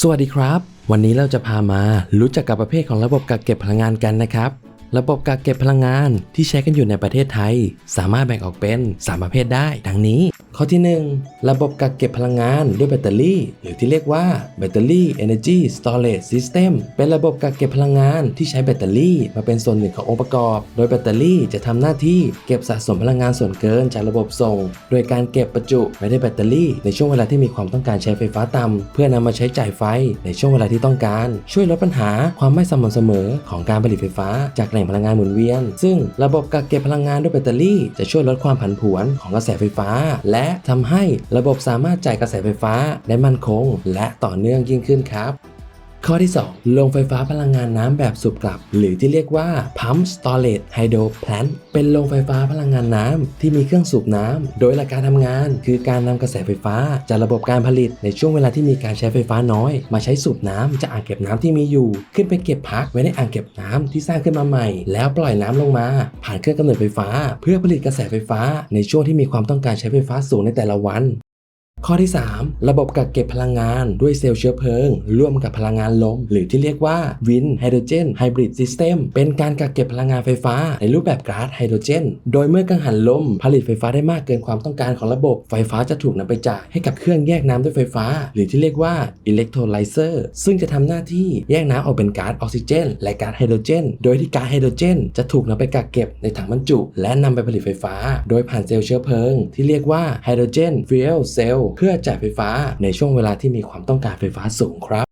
สวัสดีครับ วันนี้เราจะพามารู้จักกับประเภทของระบบกักเก็บพลังงานกันนะครับ ระบบกักเก็บพลังงานที่ใช้กันอยู่ในประเทศไทย สามารถแบ่งออกเป็น 3 ประเภทได้ ดังนี้ ข้อที่ 1 ระบบกักเก็บพลังงานด้วยแบตเตอรี่ หรือที่เรียกว่า Battery Energy Storage System เป็นระบบกักเก็บพลังงานที่ใช้แบตเตอรี่มาเป็นส่วนหนึ่งขององค์ประกอบ โดยแบตเตอรี่จะทำหน้าที่เก็บสะสมพลังงานส่วนเกินจากระบบส่ง โดยการเก็บประจุไว้ในแบตเตอรี่ในช่วงเวลาที่มีความต้องการใช้ไฟฟ้าต่ำเพื่อนำมาใช้จ่ายไฟในช่วงเวลาที่ต้องการ ช่วยลดปัญหาความไม่สม่ำเสมอของการผลิตไฟฟ้า จากแหล่งพลังงานหมุนเวียน ซึ่งระบบกักเก็บพลังงานด้วยแบตเตอรี่ จะช่วยลดความผันผวนของกระแสไฟฟ้า และทำให้ระบบสามารถจ่ายกระแสไฟฟ้าได้มั่นคง และต่อเนื่องยิ่งขึ้นครับ ข้อที่ 2 โรงไฟฟ้าพลังงานน้ำแบบสูบกลับ หรือที่เรียกว่า Pump Storage Hydro Plant เป็นโรงไฟฟ้าพลังงานน้ำที่มีเครื่องสูบน้ำโดยหลักการทำงาน คือการนำกระแสไฟฟ้า จากระบบการผลิตในช่วงเวลาที่มีการใช้ไฟฟ้าน้อย มาใช้สูบน้ำจากอ่างเก็บน้ำที่มีอยู่ ขึ้นไปเก็บพักไว้ในอ่างเก็บน้ำที่สร้างขึ้นมาใหม่ แล้วปล่อยน้ำลงมา ผ่านเครื่องกำเนิดไฟฟ้า เพื่อผลิตกระแสไฟฟ้าในช่วงที่มีความต้องการใช้ไฟฟ้าสูงในแต่ละวัน ข้อที่ 3 ระบบกักเก็บพลังงานด้วยเซลล์เชื้อเพลิง ร่วมกับพลังงานลม หรือที่เรียกว่า Wind Hydrogen Hybrid System เป็นการกักเก็บพลังงานไฟฟ้า ในรูปแบบก๊าซไฮโดรเจน โดยเมื่อกังหันลม ผลิตไฟฟ้าได้มากเกินความต้องการของระบบไฟฟ้าจะถูกนำไปจ่ายให้กับเครื่องแยกน้ำด้วยไฟฟ้า หรือที่เรียกว่า Electrolyzer ซึ่งจะทำหน้าที่แยกน้ำออกเป็นก๊าซออกซิเจน และก๊าซไฮโดรเจน โดยที่ก๊าซไฮโดรเจน จะถูกนำไปกักเก็บในถังบรรจุ และนำไปผลิตไฟฟ้า โดยผ่านเซลล์เชื้อเพลิง ที่เรียกว่าไฮโดรเจนฟิวเอลเซลล์เพื่อจ่ายไฟฟ้าในช่วงเวลาที่มีความต้องการไฟฟ้าสูงครับ